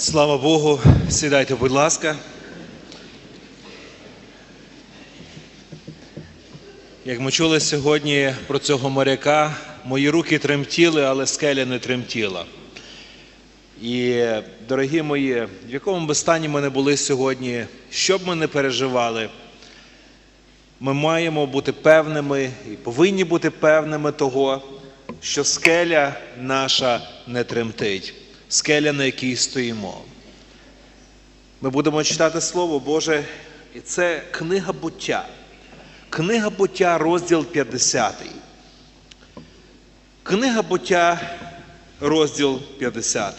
Слава Богу, сідайте, будь ласка. Як ми чули сьогодні про цього моряка, мої руки тремтіли, але скеля не тремтіла. І, дорогі мої, в якому би стані ми не були сьогодні, що б ми не переживали, ми маємо бути певними і повинні бути певними того, що скеля наша не тремтить, скеля, на якій стоїмо. Ми будемо читати Слово Боже, і це книга буття. Книга буття, розділ 50. Книга буття, розділ 50.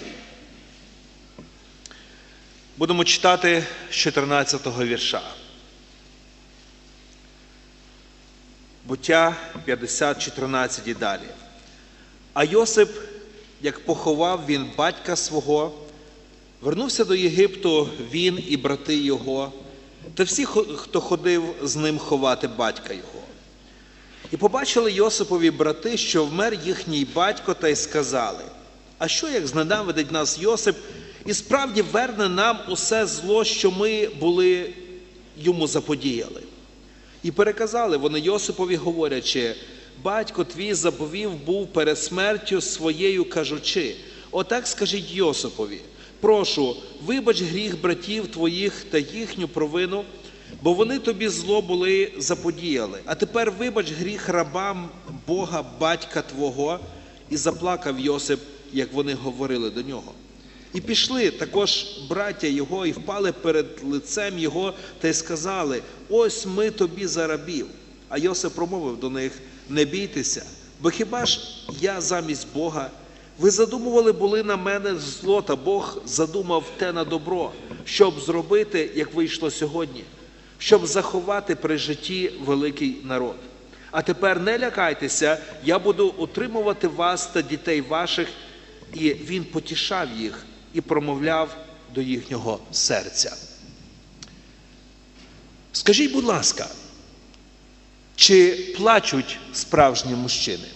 Будемо читати з 14 го вірша. Буття 50, 14 і далі. А Йосип, як поховав він батька свого, вернувся до Єгипту він і брати його, та всі, хто ходив з ним ховати батька його. І побачили Йосипові брати, що вмер їхній батько, та й сказали: А що як зненавидить нас Йосип, і справді верне нам усе зло, що ми були йому заподіяли? І переказали вони Йосипові, говорячи, батько твій заповів був перед смертю своєю, кажучи: Отак скажіть Йосипові, прошу, вибач гріх братів твоїх та їхню провину, бо вони тобі зло були заподіяли. А тепер вибач гріх рабам Бога, батька Твого, і заплакав Йосип, як вони говорили до нього. І пішли також браття його, і впали перед лицем його та й сказали: Ось ми тобі за рабів. А Йосип промовив до них: Не бійтеся, бо хіба ж я замість Бога? Ви задумували були на мене зло, та Бог задумав те на добро, щоб зробити, як вийшло сьогодні, щоб заховати при житті великий народ. А тепер не лякайтеся, я буду утримувати вас та дітей ваших, і він потішав їх і промовляв до їхнього серця. Скажіть, будь ласка, чи плачуть справжні мужчини?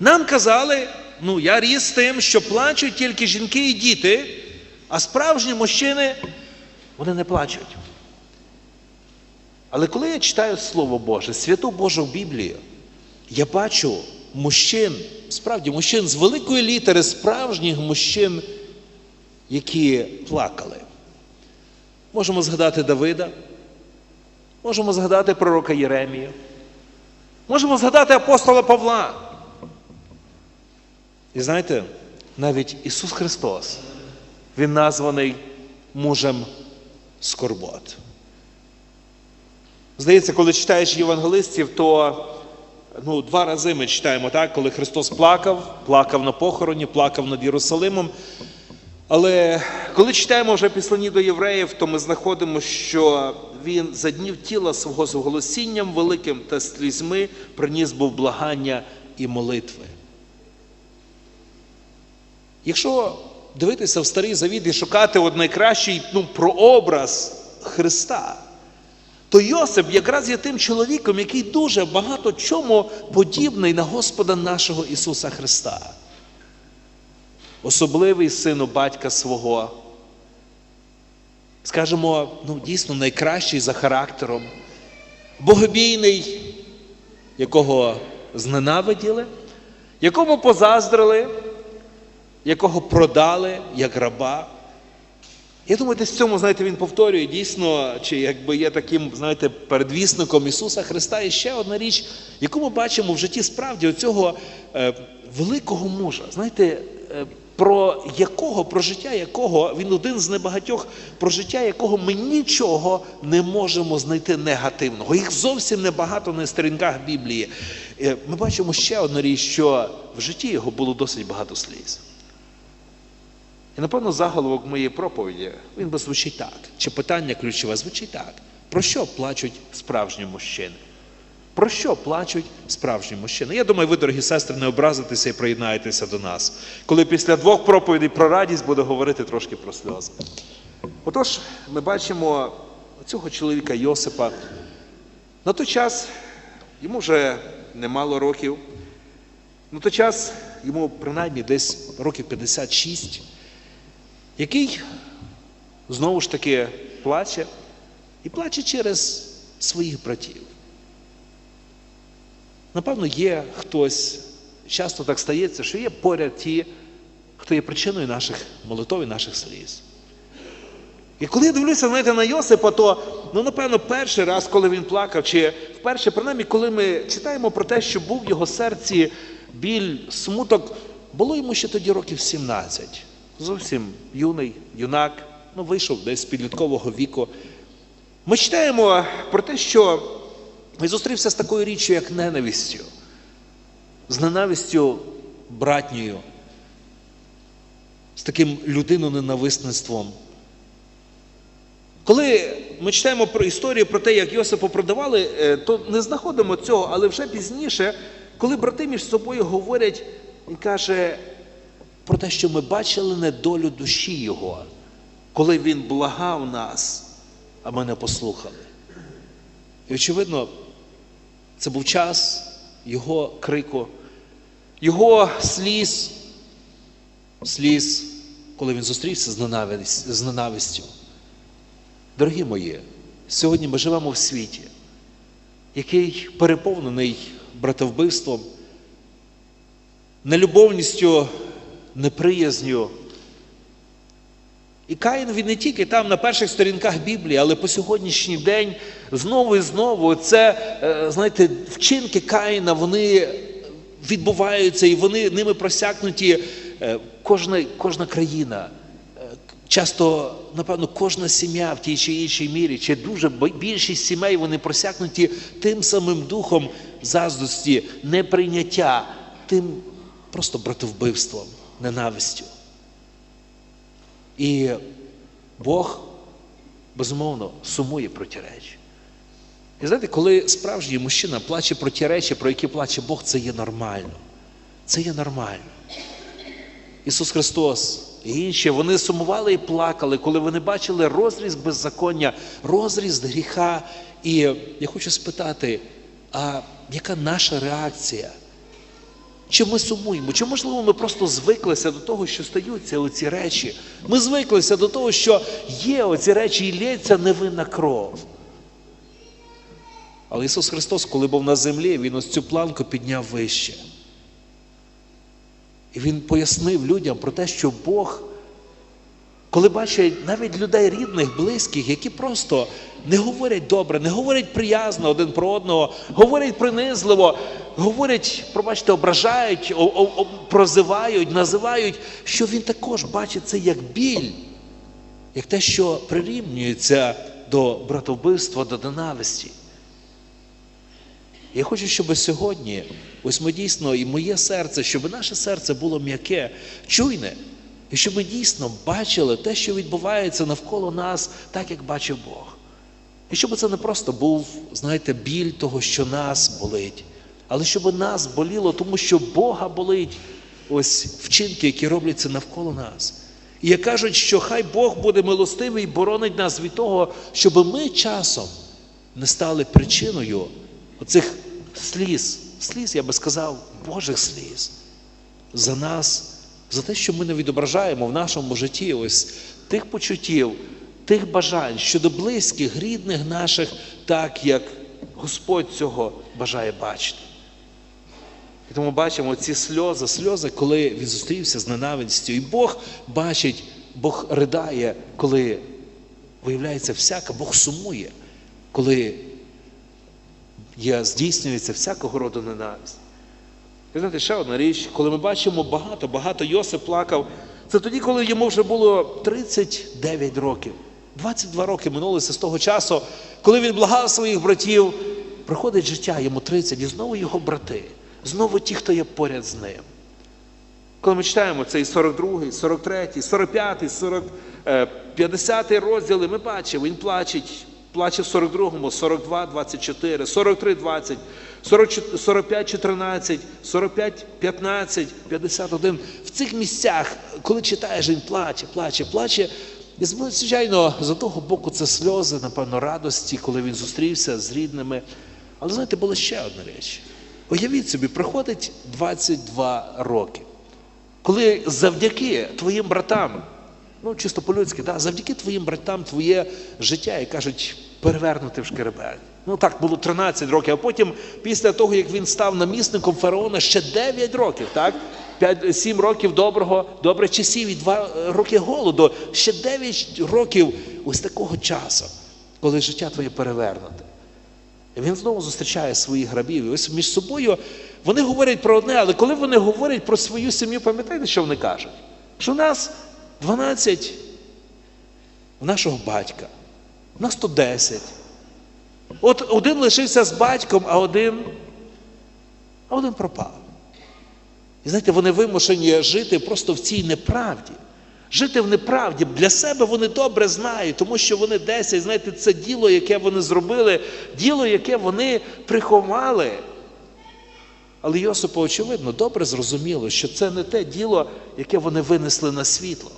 Нам казали, ну я ріс з тим, що плачуть тільки жінки і діти, а справжні мужчини вони не плачуть. Але коли я читаю Слово Боже, святу Божу Біблію, я бачу мужчин, справді мужчин з великої літери, справжніх мужчин, які плакали. Можемо згадати Давида, можемо згадати пророка Єремію, можемо згадати апостола Павла. І знаєте, навіть Ісус Христос, Він названий мужем скорбот. Здається, коли читаєш євангелистів, то ну, два рази ми читаємо так, коли Христос плакав, плакав на похороні, плакав над Єрусалимом. Але коли читаємо вже післані до євреїв, то ми знаходимо, що він за днів тіла свого з голосінням великим та слізьми приніс був благання і молитви. Якщо дивитися в старий завіт і шукати от найкращий ну, прообраз Христа, то Йосип якраз є тим чоловіком, який дуже багато чому подібний на Господа нашого Ісуса Христа. Особливий сину батька свого. Скажімо, ну, дійсно найкращий за характером, богобійний, якого зненавиділи, якому позаздрили, якого продали як раба. Я думаю, десь в цьому, знаєте, він повторює дійсно, чи якби є таким, знаєте, передвісником Ісуса Христа. І ще одна річ, яку ми бачимо в житті справді оцього е, великого мужа. Знаєте, е, про якого, про життя якого, він один з небагатьох, про життя якого ми нічого не можемо знайти негативного. Їх зовсім небагато на сторінках Біблії. Е, ми бачимо ще одну річ, що в житті його було досить багато сліз. І, напевно, заголовок моєї проповіді, він би звучить так. Чи питання ключове звучить так. Про що плачуть справжні мужчини? Про що плачуть справжні мужчини? Я думаю, ви, дорогі сестри, не образитеся і приєднаєтеся до нас, коли після двох проповідей про радість буде говорити трошки про сльози. Отож, ми бачимо цього чоловіка Йосипа. На той час йому вже немало років. На той час йому принаймні десь років 56. який знову ж таки плаче і плаче через своїх братів. Напевно, є хтось, часто так стається, що є поряд ті, хто є причиною наших молитов і наших сліз. І коли я дивлюся знаєте, на Йосипа, то, ну, напевно, перший раз, коли він плакав, чи вперше, принаймні, коли ми читаємо про те, що був в його серці біль, смуток, було йому ще тоді років 17. Зовсім юний, юнак, ну, вийшов десь з підліткового віку. Ми читаємо про те, що він зустрівся з такою річчю, як ненавистю, з ненавистю братньою, з таким людиноненависництвом. Коли ми читаємо про історію про те, як Йосипа продавали, е, то не знаходимо цього, але вже пізніше, коли брати між собою говорять, він каже про те, що ми бачили недолю душі його, коли він благав нас, а ми не послухали. І очевидно, це був час його крику, його сліз, сліз, коли він зустрівся з ненавистю. Дорогі мої, сьогодні ми живемо в світі, який переповнений братовбивством, нелюбовністю, неприязню. І Каїн він не тільки там на перших сторінках Біблії, але по сьогоднішній день знову і знову це, е, знаєте, вчинки Каїна, вони відбуваються і вони ними просякнуті е, кожна, кожна країна. Е, Часто, напевно, кожна сім'я в тій чи іншій мірі, чи дуже більшість сімей вони просякнуті тим самим духом заздрості, неприйняття, тим просто братовбивством, ненавистю. І Бог, безумовно, сумує про ті речі. І знаєте, коли справжній мужчина плаче про ті речі, про які плаче Бог, це є нормально. Це є нормально. Ісус Христос і інші, вони сумували і плакали, коли вони бачили розріз беззаконня, розріз гріха. І я хочу спитати, а яка наша реакція? Чи ми сумуємо? Чи можливо ми просто звиклися до того, що стаються оці речі? Ми звиклися до того, що є оці речі і лється невинна кров. Але Ісус Христос, коли був на землі, Він ось цю планку підняв вище. І Він пояснив людям про те, що Бог, коли бачить навіть людей рідних, близьких, які просто не говорять добре, не говорять приязно один про одного, говорять принизливо, говорять, пробачте, ображають, прозивають, називають, що він також бачить це як біль, як те, що прирівнюється до братовбивства, до ненависті. Я хочу, щоб сьогодні, ось ми дійсно, і моє серце, щоб наше серце було м'яке, чуйне, і щоб ми дійсно бачили те, що відбувається навколо нас, так як бачив Бог. І щоб це не просто був, знаєте, біль того, що нас болить, але щоб нас боліло, тому що Бога болить ось вчинки, які робляться навколо нас. І як кажуть, що хай Бог буде милостивий і боронить нас від того, щоб ми часом не стали причиною оцих сліз, сліз, я би сказав, Божих сліз за нас, за те, що ми не відображаємо в нашому житті ось тих почуттів, тих бажань щодо близьких, рідних наших, так як Господь цього бажає бачити. І тому бачимо ці сльози, сльози, коли він зустрівся з ненавистю. І Бог бачить, Бог ридає, коли виявляється всяка, Бог сумує, коли здійснюється всякого роду ненависть. І знаєте, ще одна річ, коли ми бачимо багато, багато Йосип плакав, це тоді, коли йому вже було 39 років. 22 роки минулося з того часу, коли він благав своїх братів. Проходить життя йому 30, і знову його брати, знову ті, хто є поряд з ним. Коли ми читаємо цей 42, 43, 45, 40, е, 50 розділи, ми бачимо, він плаче, плаче в 42-му, 42, 24, 43, 20, 44, 45, 14, 45, 15, 51. В цих місцях, коли читаєш, він плаче, плаче, плаче. І звичайно, з одного боку це сльози, напевно, радості, коли він зустрівся з рідними. Але знаєте, була ще одна річ. Уявіть собі, проходить 22 роки коли завдяки твоїм братам Ну, чисто по-людськи, да, завдяки твоїм братам твоє життя, і кажуть, перевернути в шкеребель. Ну так було 13 років, а потім, після того, як він став намісником фараона, ще 9 років, так? 5, 7 років доброго, добрих часів і 2 роки голоду. Ще 9 років ось такого часу, коли життя твоє перевернуте. І він знову зустрічає своїх грабів. І ось між собою вони говорять про одне, але коли вони говорять про свою сім'ю, пам'ятаєте, що вони кажуть? Що в нас 12 в нашого батька, в нас то 10. От один лишився з батьком, а один, а один пропав. І знаєте, вони вимушені жити просто в цій неправді. Жити в неправді для себе вони добре знають, тому що вони 10, знаєте, це діло, яке вони зробили, діло, яке вони приховали. Але Йосипу, очевидно, добре зрозуміло, що це не те діло, яке вони винесли на світло.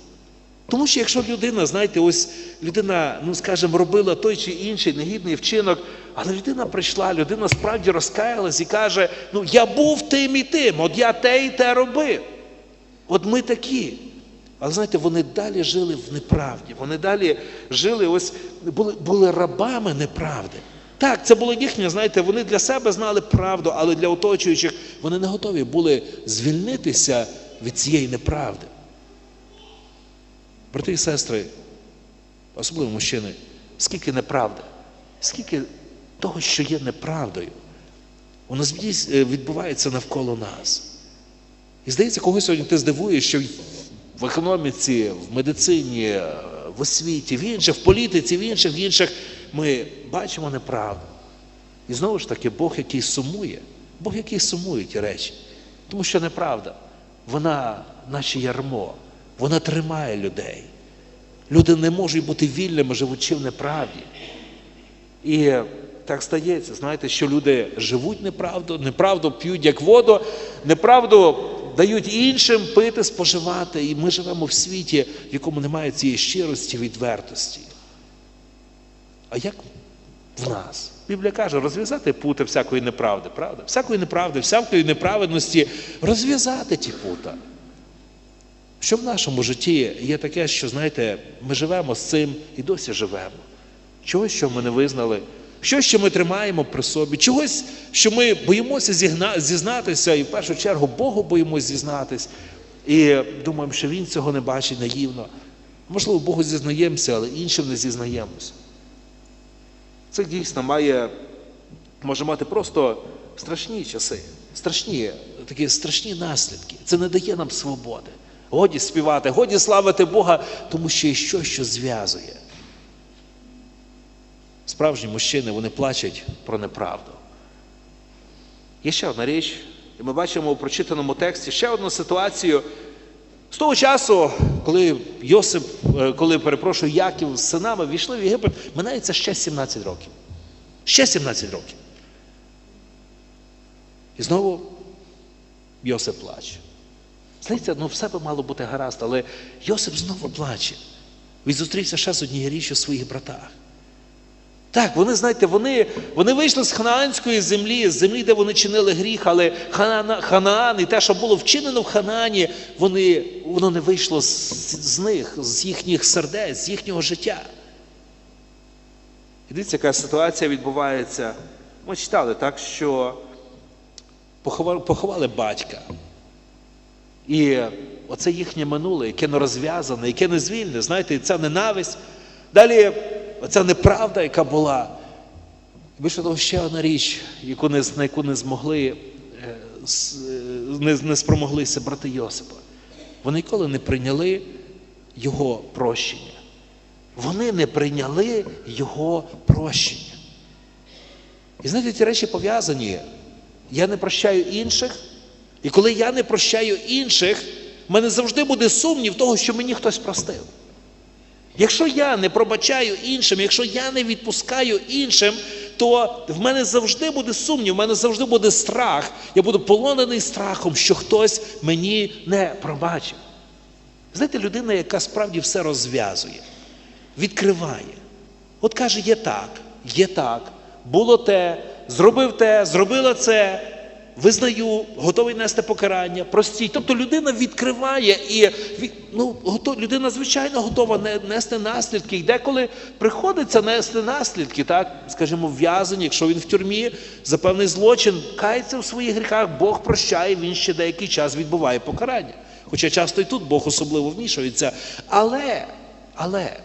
Тому що якщо людина, знаєте, ось людина, ну скажімо, робила той чи інший негідний вчинок, але людина прийшла, людина справді розкаялась і каже: ну я був тим і тим, от я те і те робив. От ми такі. Але знаєте, вони далі жили в неправді. Вони далі жили, ось були, були рабами неправди. Так, це було їхнє, знаєте, вони для себе знали правду, але для оточуючих вони не готові були звільнитися від цієї неправди. Брати і сестри, особливо мужчини, скільки неправди, скільки того, що є неправдою, воно здійс- відбувається навколо нас. І здається, когось сьогодні ти здивуєш, що в економіці, в медицині, в освіті, в інших, в політиці, в інших, в інших ми бачимо неправду. І знову ж таки, Бог, який сумує, Бог, який сумує ті речі. Тому що неправда, вона наче ярмо, вона тримає людей. Люди не можуть бути вільними, живучи в неправді. І так стається, знаєте, що люди живуть неправду, неправду п'ють як воду, неправду дають іншим пити, споживати. І ми живемо в світі, в якому немає цієї щирості, відвертості. А як в нас? Біблія каже, розв'язати пути всякої неправди, правда? Всякої неправди, всякої неправедності, розв'язати ті пута. Що в нашому житті є таке, що, знаєте, ми живемо з цим і досі живемо. Чогось, що ми не визнали, щось, що ми тримаємо при собі, чогось, що ми боїмося зігна- зізнатися, і в першу чергу Богу боїмося зізнатись, і думаємо, що Він цього не бачить наївно. Можливо, Богу зізнаємося, але іншим не зізнаємося. Це дійсно має, може мати просто страшні часи, страшні, такі страшні наслідки. Це не дає нам свободи. Годі співати, годі славити Бога, тому що є щось, що зв'язує. Справжні мужчини вони плачуть про неправду. Є ще одна річ, і ми бачимо у прочитаному тексті ще одну ситуацію. З того часу, коли Йосип, е, коли перепрошую, Яків з синами війшли в Єгипет, минається ще 17 років. Ще 17 років. І знову Йосип плаче. Здається, ну все би мало бути гаразд, але Йосип знову плаче. Він зустрівся ще з однією річчю своїх братах. Так, вони, знаєте, вони, вони вийшли з ханаанської землі, з землі, де вони чинили гріх, але Ханаан і те, що було вчинено в Ханаані, вони, воно не вийшло з, з них, з їхніх сердець, з їхнього життя. І дивіться, яка ситуація відбувається. Ми читали так, що поховали, поховали батька. І оце їхнє минуле, яке не розв'язане, яке не звільне, знаєте, і ця ненависть. Далі оця неправда, яка була. Більше того, ще одна річ, яку не, на яку не змогли, е, е, не, не спромоглися брати Йосипа. Вони ніколи не прийняли його прощення. Вони не прийняли його прощення. І знаєте, ці речі пов'язані. Я не прощаю інших, і коли я не прощаю інших, в мене завжди буде сумнів того, що мені хтось простив. Якщо я не пробачаю іншим, якщо я не відпускаю іншим, то в мене завжди буде сумнів, в мене завжди буде страх. Я буду полонений страхом, що хтось мені не пробачив. Знаєте, людина, яка справді все розв'язує, відкриває. От каже, є так, є так, було те, зробив те, зробила це. Визнаю, готовий нести покарання, простіть. Тобто людина відкриває і ну, людина, звичайно, готова нести наслідки. І деколи приходиться нести наслідки, так, скажімо, в'язані, якщо він в тюрмі за певний злочин, кається в своїх гріхах, Бог прощає, він ще деякий час відбуває покарання. Хоча часто і тут Бог особливо вмішується. Але, але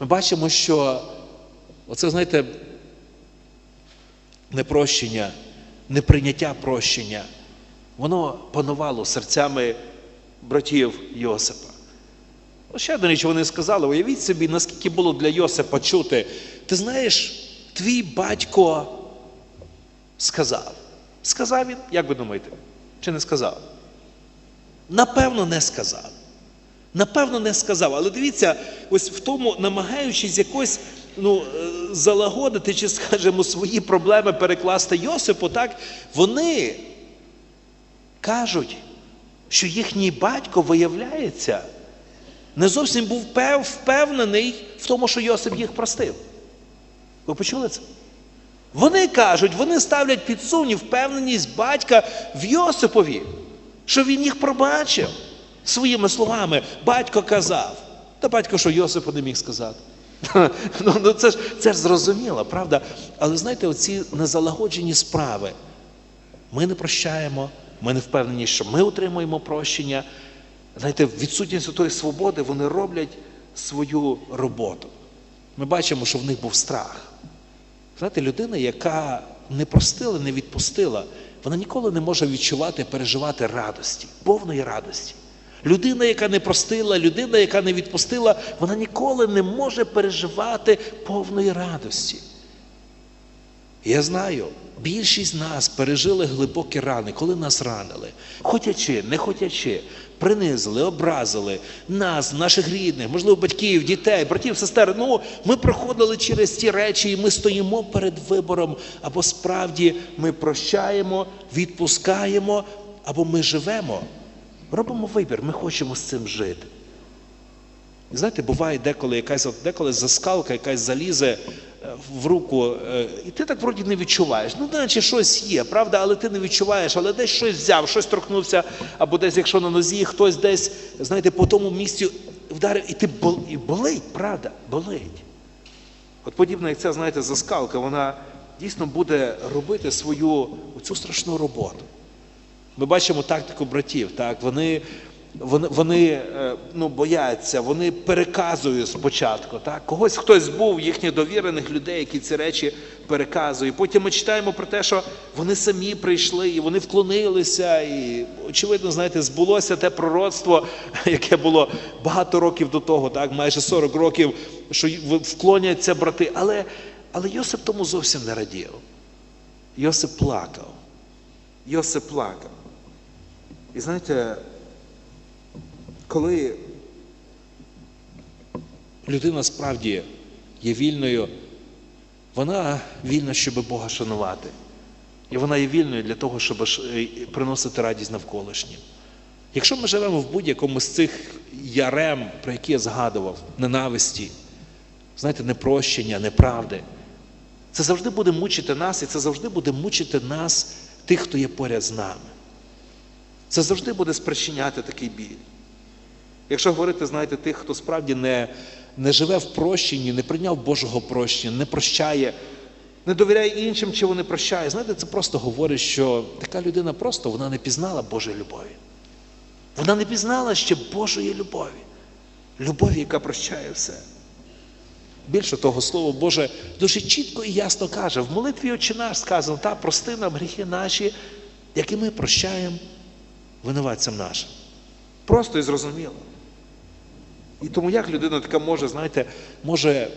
ми бачимо, що оце, знаєте, непрощення, неприйняття прощення, воно панувало серцями братів Йосипа. Ще одна річ вони сказали, уявіть собі, наскільки було для Йосипа чути. Ти знаєш, твій батько сказав. Сказав він, як ви думаєте? Чи не сказав? Напевно, не сказав. Напевно, не сказав. Але дивіться, ось в тому, намагаючись якось ну, е, залагодити, чи, скажімо, свої проблеми перекласти Йосипу, так, вони кажуть, що їхній батько, виявляється, не зовсім був впевнений в тому, що Йосип їх простив. Ви почули це? Вони кажуть, вони ставлять під сумнів впевненість батька в Йосипові, що він їх пробачив своїми словами. Батько казав. Та батько, що Йосипу не міг сказати. Ну, ну це, ж, це ж зрозуміло, правда? Але знаєте, оці незалагоджені справи. Ми не прощаємо, ми не впевнені, що ми отримуємо прощення. Знаєте, відсутність тої свободи вони роблять свою роботу. Ми бачимо, що в них був страх. Знаєте, людина, яка не простила, не відпустила, вона ніколи не може відчувати, переживати радості, повної радості. Людина, яка не простила, людина, яка не відпустила, вона ніколи не може переживати повної радості. Я знаю, більшість нас пережили глибокі рани, коли нас ранили. Хотячи, не хотячи, принизили, образили нас, наших рідних, можливо, батьків, дітей, братів, сестер. Ну, ми проходили через ті речі, і ми стоїмо перед вибором. Або справді ми прощаємо, відпускаємо, або ми живемо. Робимо вибір, ми хочемо з цим жити. І знаєте, буває деколи якась деколи заскалка, якась залізе е, в руку, е, і ти так вроді не відчуваєш. Ну, наче щось є, правда, але ти не відчуваєш, але десь щось взяв, щось торкнувся, або десь, якщо на нозі, хтось десь, знаєте, по тому місцю вдарив, і ти бол, і болить, правда, болить. От подібна, як ця, знаєте, заскалка, вона дійсно буде робити свою цю страшну роботу. Ми бачимо тактику братів. Так? Вони, вони, вони е, ну, бояться, вони переказують спочатку. Так? Когось хтось був їхніх довірених людей, які ці речі переказують. Потім ми читаємо про те, що вони самі прийшли і вони вклонилися. І, очевидно, знаєте, збулося те пророцтво, яке було багато років до того, так? майже 40 років, що вклоняться брати. Але, але Йосип тому зовсім не радів. Йосип плакав. Йосип плакав. І знаєте, коли людина справді є вільною, вона вільна, щоб Бога шанувати. І вона є вільною для того, щоб е, приносити радість навколишнім. Якщо ми живемо в будь-якому з цих ярем, про які я згадував, ненависті, знаєте, непрощення, неправди, це завжди буде мучити нас, і це завжди буде мучити нас, тих, хто є поряд з нами. Це завжди буде спричиняти такий біль. Якщо говорити, знаєте, тих, хто справді не, не живе в прощенні, не прийняв Божого прощення, не прощає, не довіряє іншим, чи вони прощає, знаєте, це просто говорить, що така людина просто вона не пізнала Божої любові. Вона не пізнала ще Божої любові. Любові, яка прощає все. Більше того, Слово Боже дуже чітко і ясно каже, в молитві «Отче наш» сказано, та прости нам гріхи наші, які ми прощаємо винуватцям нашим. Просто і зрозуміло. І тому як людина така може, знаєте, може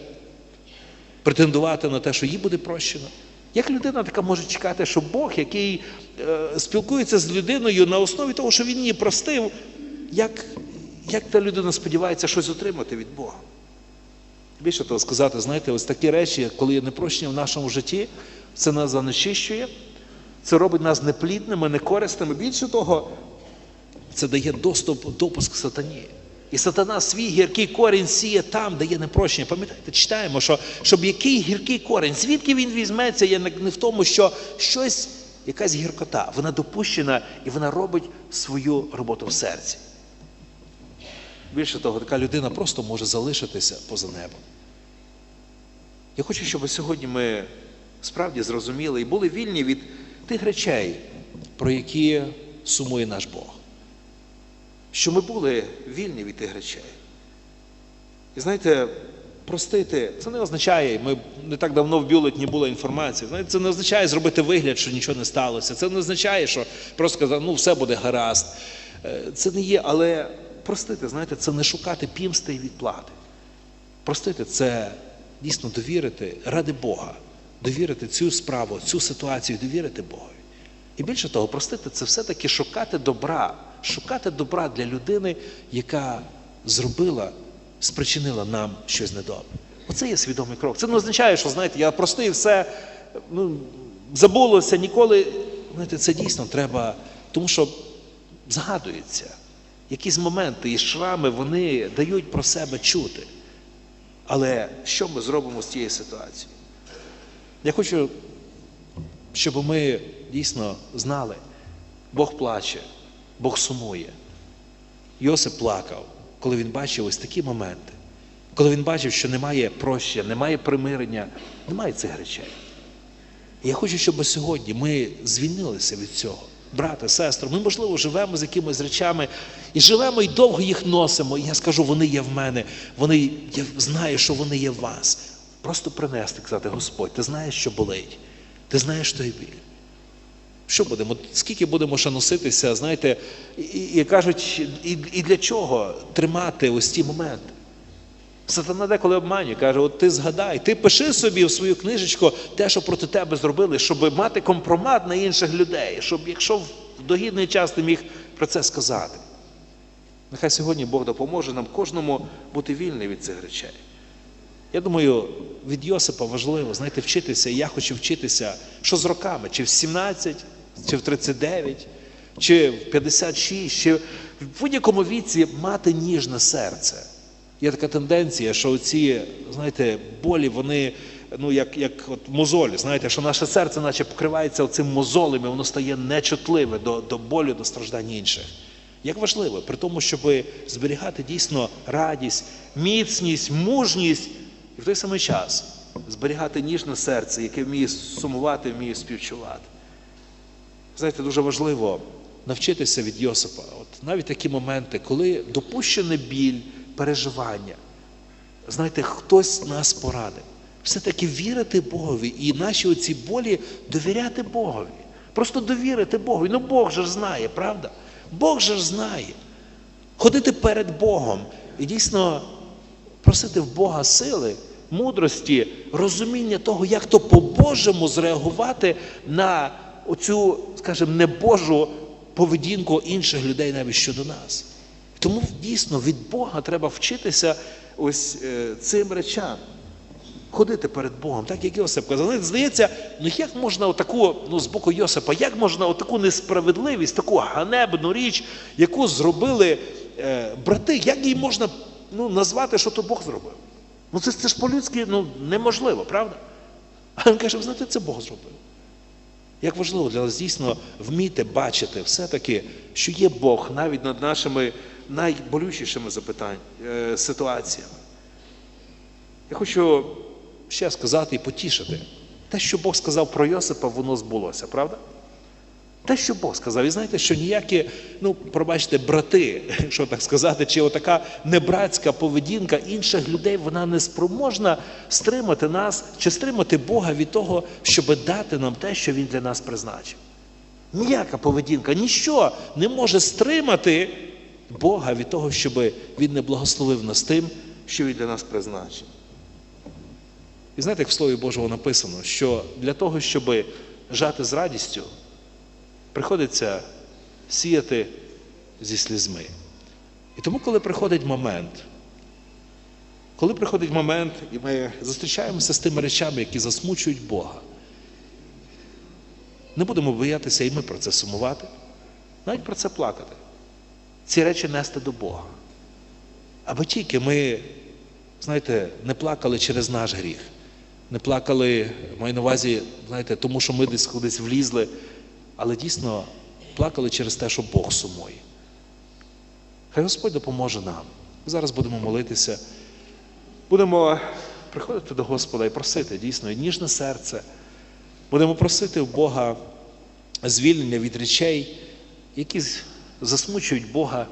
претендувати на те, що їй буде прощено? Як людина така може чекати, що Бог, який е, спілкується з людиною на основі того, що він її простив, як, як та людина сподівається щось отримати від Бога? Більше того сказати, знаєте, ось такі речі, коли є непрощення в нашому житті, це нас занечищує, це робить нас неплідними, некорисними. Більше того, це дає доступ, допуск сатані. І сатана свій гіркий корінь сіє там, де є непрощення. Пам'ятаєте, читаємо, що щоб який гіркий корінь, звідки він візьметься, є не в тому, що щось, якась гіркота, вона допущена і вона робить свою роботу в серці. Більше того, така людина просто може залишитися поза небом. Я хочу, щоб сьогодні ми справді зрозуміли і були вільні від тих речей, про які сумує наш Бог. Що ми були вільні від тих речей. І знаєте, простити, це не означає, ми не так давно в бюлетні була інформація. Знаєте, це не означає зробити вигляд, що нічого не сталося. Це не означає, що просто сказати, ну все буде гаразд. Е, Це не є, але простити, знаєте, це не шукати пімсти і відплати. Простити це дійсно довірити ради Бога, довірити цю справу, цю ситуацію, довірити Богові. І більше того, простити це все-таки шукати добра, шукати добра для людини, яка зробила, спричинила нам щось недобре. Оце є свідомий крок. Це не означає, що знаєте, я простив все, ну, забулося ніколи. Знаєте, це дійсно треба, тому що згадується. Якісь моменти і шрами вони дають про себе чути. Але що ми зробимо з цією ситуацією? Я хочу, щоб ми дійсно знали, Бог плаче, Бог сумує. Йосип плакав, коли він бачив ось такі моменти, коли він бачив, що немає прощення, немає примирення, немає цих речей. Я хочу, щоб сьогодні ми звільнилися від цього. Брате, сестро, ми, можливо, живемо з якимись речами і живемо і довго їх носимо. І я скажу, вони є в мене, вони, я знаю, що вони є в вас. Просто принести, казати, Господь, ти знаєш, що болить, ти знаєш той біль. Що будемо? Скільки будемо ще носитися, знаєте, і, і, кажуть, і, і для чого тримати ось ті моменти? Сатана деколи обманює, каже: от ти згадай, ти пиши собі в свою книжечку те, що проти тебе зробили, щоб мати компромат на інших людей, щоб якщо в догідний час ти міг про це сказати. Нехай сьогодні Бог допоможе нам кожному бути вільним від цих речей. Я думаю, від Йосипа важливо, знаєте, вчитися, і я хочу вчитися, що з роками, чи в 17, чи в 39, чи в 56, чи в будь-якому віці мати ніжне серце. Є така тенденція, що ці, знаєте, болі, вони, ну, як, як от мозолі, знаєте, що наше серце наче покривається цим мозолем, і воно стає нечутливе до, до болю, до страждань інших. Як важливо, при тому, щоб зберігати дійсно радість, міцність, мужність і в той самий час зберігати ніжне серце, яке вміє сумувати, вміє співчувати. Знаєте, дуже важливо навчитися від Йосипа. От навіть такі моменти, коли допущений біль, переживання. Знаєте, хтось нас порадив. Все-таки вірити Богові і наші оці болі довіряти Богові. Просто довірити Богові. Ну Бог же ж знає, правда? Бог же ж знає. Ходити перед Богом і дійсно просити в Бога сили, мудрості, розуміння того, як то по-божому зреагувати на оцю, скажімо, небожу поведінку інших людей навіть щодо нас. Тому дійсно від Бога треба вчитися ось е, цим речам. Ходити перед Богом, так як Йосип казав. Здається, ну як можна отаку, ну з боку Йосипа, як можна отаку несправедливість, таку ганебну річ, яку зробили е, брати, як її можна ну, назвати, що то Бог зробив? Ну це, це ж по-людськи ну, неможливо, правда? А він каже, знаєте, це Бог зробив. Як важливо для нас дійсно вміти бачити все-таки, що є Бог навіть над нашими найболючішими запитань, е, ситуаціями. Я хочу ще сказати і потішити. Те, що Бог сказав про Йосипа, воно збулося, правда? Те, що Бог сказав, і знаєте, що ніякі, ну, пробачте, брати, що так сказати, чи отака небратська поведінка інших людей, вона не спроможна стримати нас чи стримати Бога від того, щоб дати нам те, що Він для нас призначив. Ніяка поведінка, ніщо не може стримати Бога від того, щоб Він не благословив нас тим, що Він для нас призначив. І знаєте, як в Слові Божого написано, що для того, щоб жати з радістю, приходиться сіяти зі слізьми. І тому, коли приходить момент, коли приходить момент, і ми зустрічаємося з тими речами, які засмучують Бога, не будемо боятися і ми про це сумувати, навіть про це плакати. Ці речі нести до Бога. Аби тільки ми, знаєте, не плакали через наш гріх, не плакали, маю на увазі, знаєте, тому що ми десь кудись влізли, але дійсно плакали через те, що Бог сумує. Хай Господь допоможе нам. Ми Зараз будемо молитися, будемо приходити до Господа і просити дійсно ніжне серце. Будемо просити в Бога звільнення від речей, які засмучують Бога,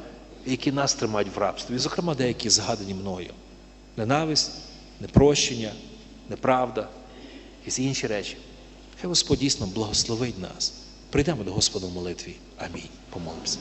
які нас тримають в рабстві. І, зокрема, деякі згадані мною. Ненависть, непрощення, неправда, якісь інші речі. Хай Господь дійсно благословить нас. Прийдемо до Господа в молитві. Амінь. Помолимося.